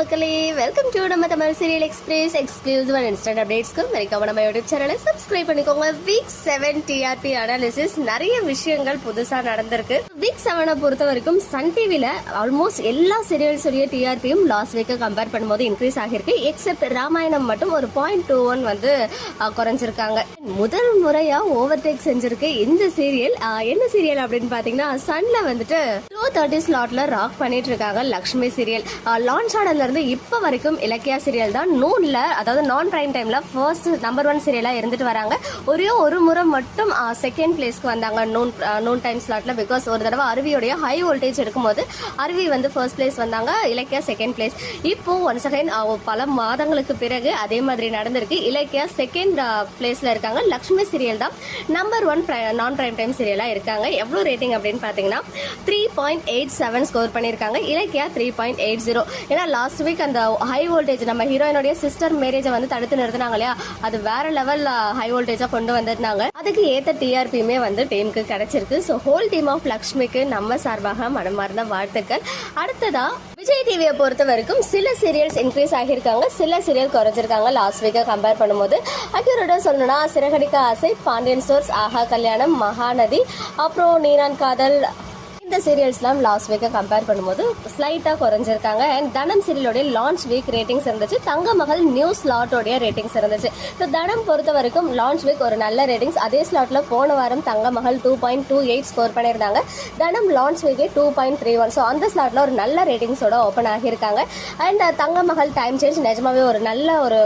மக்களே welcome to நம்ம Tamil serial express exclusive and instant அப்டேட்ஸ்க்கு மறக்காம நம்ம யூடியூப் சேனலை சப்ஸ்கிரைப் பண்ணிக்கோங்க. வீக் செவன் டிஆர்பி அனாலிசிஸ் நிறைய விஷயங்கள் புதுசா நடந்திருக்கு. வீக் செவனை பொறுத்த வரைக்கும் சன் டிவில ஆல்மோஸ்ட் எல்லா சீரியல்ஸுடைய டிஆர்பியும் லாஸ்ட் வீக்கை கம்பேர் பண்ணும்போது இன்க்ரீஸ் ஆகிருக்கு எக்ஸப்ட் ராமாயணம் மட்டும் ஒரு பாயிண்ட் டூ ஒன் வந்து குறைஞ்சிருக்காங்க. முதல் முறையா ஓவர்டேக் செஞ்சிருக்கு இந்த சீரியல் என்ன சீரியல் அப்படின்னு பாத்தீங்கன்னா சன்ல வந்துட்டு டூ தேர்ட்டி ஸ்லாட்ல ராக் பண்ணிட்டு இருக்காங்க லக்ஷ்மி சீரியல் லான்ச் ஆனதுல இருந்து இப்ப வரைக்கும் இலக்கியா சீரியல் தான். நூனில் அதாவது நான் பிரைம் டைம்ல ஃபர்ஸ்ட் நம்பர் ஒன் சீரியலா இருந்துட்டு வராங்க. ஒரே ஒரு முறை மட்டும் செகண்ட் பிளேஸ்க்கு வந்தாங்க நூன் நூன் டைம் ஸ்லாட்ல பிகாஸ் ஒரு தடவை அருவியோடைய ஹை வோல்டேஜ் எடுக்கும்போது அருவி வந்து ஃபர்ஸ்ட் பிளேஸ் வந்தாங்க இலக்கியா செகண்ட் பிளேஸ் இப்போ ஒன்ஸ் அகைன் பல மாதங்களுக்கு பிறகு அதே மாதிரி நடந்திருக்கு. இலக்கியா செகண்ட் பிளேஸ்ல இருக்காங்க. லக்ஷ்மி சீரியல் தான் நம்பர் ஒன் நான் பிரைம் டைம் சீரியலா இருக்காங்க. எவ்வளவு ரேட்டிங் அப்படின்னு பாத்தீங்கன்னா three point eight seven score பண்ணியிருக்காங்க. Ilakkiya three point eight zero ஏன்னா லாஸ்ட் வீக் அந்த ஹை வோல்டேஜ் நம்ம ஹீரோயினுடைய சிஸ்டர் மேரேஜை வந்து தடுத்து நிறுத்தினாங்க இல்லையா? அது வேற லெவல் ஹை வோல்டேஜா கொண்டு வந்திருந்தாங்க. அதுக்கு ஏத்த டிஆர்பியுமே வந்து டீமுக்கு கிடைச்சிருக்கு. ஸோ ஹோல் டீம் ஆஃப் லக்ஷ்மிக்கு நம்ம சார்பாக மனமார்ந்த வாழ்த்துக்கள். அடுத்ததா விஜய் டிவியை பொறுத்த வரைக்கும் சில சீரியல்ஸ் இன்க்ரீஸ் ஆகியிருக்காங்க. சில சீரியல் குறைஞ்சிருக்காங்க. லாஸ்ட் வீக்கை கம்பேர் பண்ணும்போது. அக்யூரேட்டா சொல்லணும்னா சிறகடிக்க ஆசை பாண்டியன் சோர்ஸ் ஆஹா கல்யாணம் மகாநதி அப்புறம் நீரான் காதல் இந்த சீரியல்ஸ்லாம் லாஸ்ட் வீக்கை கம்பேர் பண்ணும்போது ஸ்லைட்டாக குறைஞ்சிருக்காங்க. அண்ட் தனம் சீரியலோடைய லான்ச் வீக் ரேட்டிங்ஸ் இருந்துச்சு. தங்க மகள் நியூ ஸ்லாட்டோடைய ரேட்டிங்ஸ் இருந்துச்சு. ஸோ தனம் பொறுத்த வரைக்கும் லான்ச் வீக் ஒரு நல்ல ரேட்டிங்ஸ் அதே ஸ்லாட்டில் போன வாரம் Thanga Magal two point two eight score பண்ணியிருந்தாங்க. Dhanam launch வீக்கே two point three one so அந்த ஸ்லாட்டில் ஒரு நல்ல ரேட்டிங்ஸோட ஓப்பன் ஆகியிருக்காங்க. அண்ட் தங்க மகள் டைம் சேஞ்ச் நிஜமாவே ஒரு நல்ல ஒரு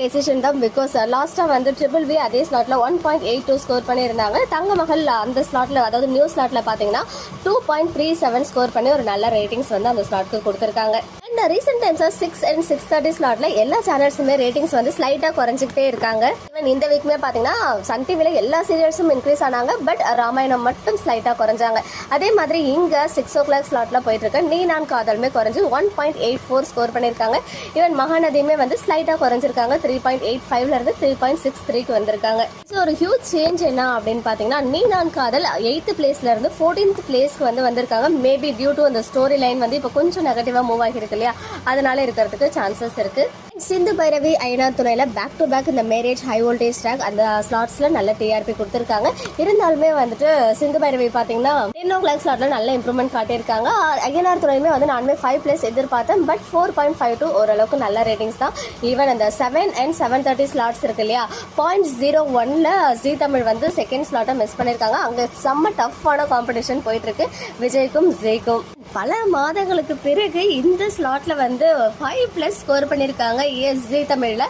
டெசிஷன் தான் பிகாஸ் லாஸ்ட்டாக uh, வந்து ட்ரிபிள் வி அதே ஸ்லாட்டில் one point eight two score பண்ணியிருந்தாங்க. தங்க மகள் uh, அந்த ஸ்லாட்டில் அதாவது நியூ ஸ்லாட்டில் பார்த்தீங்கன்னா two point three seven score பண்ணி ஒரு நல்ல ரேட்டிங்ஸ் வந்து அந்த ஸ்லாட்க்கு கொடுத்துருக்காங்க. அண்ட் ரீசெண்ட் டைம்ஸா சிக்ஸ் அண்ட் சிக்ஸ் தேர்ட்டி ஸ்லாட்ல எல்லா சேனல்ஸுமே ரேட்டிங்ஸ் வந்து ஸ்லைட்டாக குறைஞ்சிக்கிட்டே இருக்காங்க. ஈவன் இந்த வீக்குமே பார்த்தீங்கன்னா சன் டிவியில் எல்லா சீரியல்ஸும் இன்க்ரீஸ் ஆனாங்க பட் ராமாயணம் மட்டும் ஸ்லைட்டாக குறைஞ்சாங்க. அதே மாதிரி இங்கே சிக்ஸ் ஓ கிளாக் ஸ்லாட்டில் போயிட்டு இருக்க நீ நான் காதலுமே குறைஞ்சு one point eight four score பண்ணியிருக்காங்க. ஈவன் மகாநதியுமே வந்து ஸ்லைட்டாக குறைஞ்சிருக்காங்க. த்ரீ பாயிண்ட் எயிட் ஃபைவ்ல இருந்து த்ரீ பாயிண்ட் சிக்ஸ் த்ரீக்கு வந்திருக்காங்க. ஸோ ஒரு ஹியூஜ் சேஞ்ச் என்ன அப்படின்னு பார்த்தீங்கன்னா நீ நான் காதல் எயித்து பிளேஸ்ல இருந்து ஃபோர்டீன்த் பிளேஸ்க்கு வந்து வந்திருக்காங்க. மேபி டியூ டு அந்த ஸ்டோரி லைன் வந்து இப்போ கொஞ்சம் நெகட்டிவாக மூவ் ஆகிருக்கு இல்லையா? அதனால இருக்கிறதுக்கு சான்சஸ் இருக்கு. சிந்து பைரவி ஐநார் துணையில பேக் டு பேக் இந்த மேரேஜ் ஹை வோல்டேஜ் ட்ராக் அந்த ஸ்லாட்ஸ்ல நல்ல டிஆர்பி கொடுத்துருக்காங்க. இருந்தாலுமே வந்துட்டு சிந்து பைரவி பாத்தீங்கன்னா டென் ஓ கிளாக் ஸ்லாட்ல நல்ல இம்ப்ரூவ்மெண்ட் காட்டியிருக்காங்க. ஐயனார் துணையுமே வந்து நானுமே ஃபைவ் பிளேஸ் எதிர்பார்த்தேன். But four point five two ஓரளவுக்கு நல்ல ரேட்டிங்ஸ் தான். ஈவன் அந்த seven and seven thirty slots இருக்கு இல்லையா? பாயிண்ட் ஜீரோ ஒன்ல ஜி தமிழ் வந்து செகண்ட் ஸ்லாட்டை மிஸ் பண்ணியிருக்காங்க. அங்கே செம்ம டஃப்பான காம்படிஷன் போயிட்டு இருக்கு. விஜய்க்கும் ஜெய்க்கும் பல மாதங்களுக்கு பிறகு இந்த ஸ்லாட்ல வந்து ஃபைவ் பிளஸ் ஸ்கோர் பண்ணியிருக்காங்க எஸ் ஜி தமிழில்.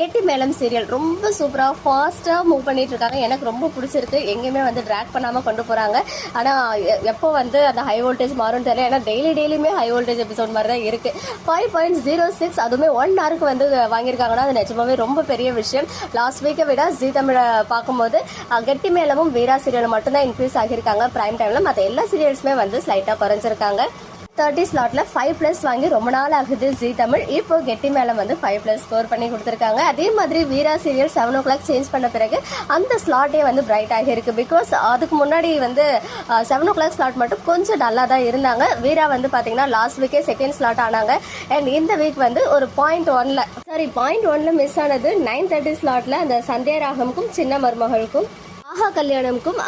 கெட்டி மேளம் சீரியல் ரொம்ப சூப்பராக ஃபாஸ்ட்டாக மூவ் பண்ணிட்டு இருக்காங்க எனக்கு ரொம்ப பிடிச்சிருக்கு. எங்கேயுமே வந்து ட்ராக் பண்ணாமல் கொண்டு போகிறாங்க ஆனால் எப்போ வந்து அந்த ஹை வோல்டேஜ் மாறும் தெரியல. ஏன்னா டெய்லி டெய்லியுமே ஹை வோல்டேஜ் எபிசோட் மாதிரி தான் இருக்கு. ஃபைவ் பாயிண்ட் ஜீரோ சிக்ஸ் அதுவுமே ஒன் ஹவருக்கு வந்து வாங்கியிருக்காங்கன்னா அது நிஜமாவே ரொம்ப பெரிய விஷயம். லாஸ்ட் வீக்கை விட ஜி தமிழை பார்க்கும்போது கெட்டி மேளமும் வீரா சீரியல் மட்டும்தான் இன்க்ரீஸ் ஆகியிருக்காங்க. ப்ரைம் டைமில் மற்ற எல்லா சீரியல்ஸுமே வந்து ஸ்லைட்டாக குறைஞ்சிருக்காங்க. தேர்ட்டி ஸ்லாட்ல ஃபைவ் பிளஸ் வாங்கி ரொம்ப நாள் ஆகுது. ஜி தமிழ். இப்போ கெட்டி மேல வந்து ஃபைவ் பிளஸ் ஸ்கோர் பண்ணி கொடுத்துருக்காங்க. அதே மாதிரி Veera serial seven o'clock change பண்ண பிறகு அந்த ஸ்லாட்டே வந்து பிரைட் ஆகியிருக்கு பிகாஸ் அதுக்கு முன்னாடி வந்து செவன் ஓ கிளாக் ஸ்லாட் மட்டும் கொஞ்சம் நல்லா தான் இருந்தாங்க. வீரா வந்து பார்த்தீங்கன்னா லாஸ்ட் வீக்கே செகண்ட் ஸ்லாட் ஆனாங்க. அண்ட் இந்த வீக் வந்து ஒரு பாயிண்ட் ஒன்ல சாரி பாயிண்ட் ஒன்ல மிஸ் ஆனது நைன் தேர்ட்டி ஸ்லாட்ல அந்த சந்தியா ராகமுக்கும் சின்ன மருமகளுக்கும் ஆஹா கல்யாணமுக்கும்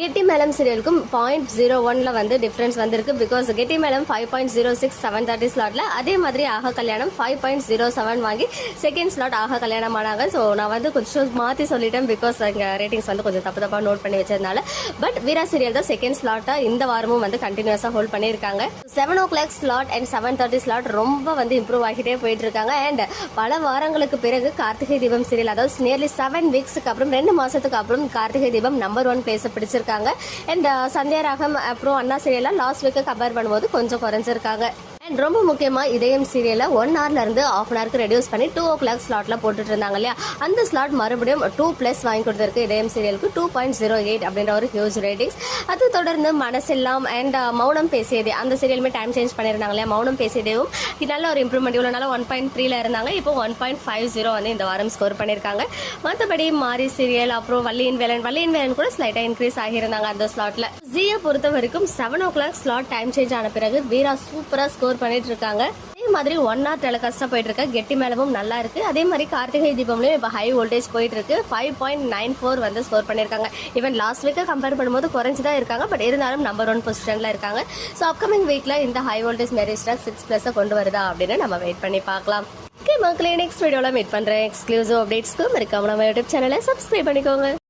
கெட்டி மேலம் சீரியலுக்கும் பாயிண்ட் ஜீரோ ஒன்ல வந்து டிஃபரன்ஸ் வந்திருக்கு. Because Getti Melam five point zero six seven thirty ஸ்லாட்ல அதே மாதிரி Aaha Kalyanam five point zero seven வாங்கி செகண்ட் ஸ்லாட் ஆக கல்யாணம் ஆனாங்க ஸோ நான் வந்து கொஞ்சம் மாற்றி சொல்லிட்டேன் பிகாஸ் எங்கள் ரேட்டிங்ஸ் வந்து கொஞ்சம் தப்பு தப்பாக நோட் பண்ணி வச்சதுனால. பட் வீரா சீரியல் தான் செகண்ட் ஸ்லாட்டாக இந்த வாரமும் வந்து கண்டினியூஸாக ஹோல்ட் பண்ணியிருக்காங்க. Seven o'clock slot and seven thirty slot ரொம்ப வந்து இம்ப்ரூவ் ஆகிட்டே போயிட்டு இருக்காங்க அண்ட் பல வாரங்களுக்கு பிறகு கார்த்திகை தீபம் சீரியல் அதாவது நியர்லி செவன் வீக்ஸுக்கு அப்புறம் ரெண்டு மாதத்துக்கு அப்புறம் கார்த்திகை தீபம் நம்பர் ஒன் பிளேஸை பிடிச்சிருக்காங்க அண்ட் uh, சந்தியா ராகம் அப்புறம் அண்ணா சீரியல்லாம் லாஸ்ட் வீக்கு கம்பேர் பண்ணும்போது கொஞ்சம் குறைஞ்சிருக்காங்க. அண்ட் ரொம்ப முக்கியமாக இதயம் சீரியலை ஒன் ஹவர்லேருந்து ஆஃப் அன் ஹவருக்கு ரெடியூஸ் பண்ணி டூ ஓ கிளாக் ஸ்லாட்டில் போட்டுட்டு இருந்தாங்க இல்லையா? அந்த ஸ்லாட் மறுபடியும் டூ ப்ளஸ் வாங்கி கொடுத்துருக்கு இதயம் சீரியலுக்கு டூ பாயிண்ட் ஜீரோ எயிட் அப்படின்ற ஒரு ஹியூஜ் ரேட்டிங்ஸ் அது தொடர்ந்து மனசெல்லாம் அண்ட் uh, மௌனம் பேசியதே. அந்த சீரியலுமே டைம் சேஞ்ச் பண்ணியிருந்தாங்க இல்லையா? மௌனம் பேசியதேவும் இது நல்ல ஒரு இம்ப்ரூவ்மெண்ட் இவ்வளோ நாள் ஒன் பாயிண்ட் த்ரீல இருந்தாங்க. இப்போ ஒன் பாயிண்ட் ஃபைவ் ஜீரோ வந்து இந்த வாரம் ஸ்கோர் பண்ணியிருக்காங்க. மற்றபடி மாரி சீரியல் அப்புறம் வள்ளியின் வேலன். வள்ளியின் வேலன் கூட ஸ்லைட்டாக இன்க்ரீஸ் ஆகியிருந்தாங்க அந்த ஸ்லாட்டில் ஜியை பொறுத்த வரைக்கும் seven o'clock slot time change ஆன பிறகு வீரா சூப்பராக ஸ்கோர் பண்ணிட்டு இருக்காங்க அதே மாதிரி ஒன் ஆர் டெலிகாஸ்டா போயிட்டு இருக்க கெட்டி மேலவும் நல்லா இருக்கு. அதே மாதிரி கார்த்திகை தீபம்லயும் இப்போ ஹை வோல்டேஜ் போயிட்டு இருக்கு ஃபைவ் பாயிண்ட் நைன் ஃபோர் வந்து ஸ்கோர் பண்ணியிருக்காங்க. ஈவன் லாஸ்ட் வீக்கை கம்பேர் பண்ணும்போது குறைஞ்சு தான் இருக்காங்க. பட் இருந்தாலும் நம்பர் ஒன் பொசிஷன்ல இருக்காங்க. ஸோ அப்கமிங் வீக்ல இந்த high voltage marriage stack six plus கொண்டு வருதா அப்படின்னு நம்ம வெயிட் பண்ணி பார்க்கலாம். ஓகே மக்களே நெக்ஸ்ட் வீடியோவில் மீட் பண்ணுறேன் எக்ஸ்க்ளூசிவ் அப்டேட்ஸ்க்கு மறக்காம நம்ம யூடியூப் சேனலை சப்ஸ்கிரைப் பண்ணிக்கோங்க.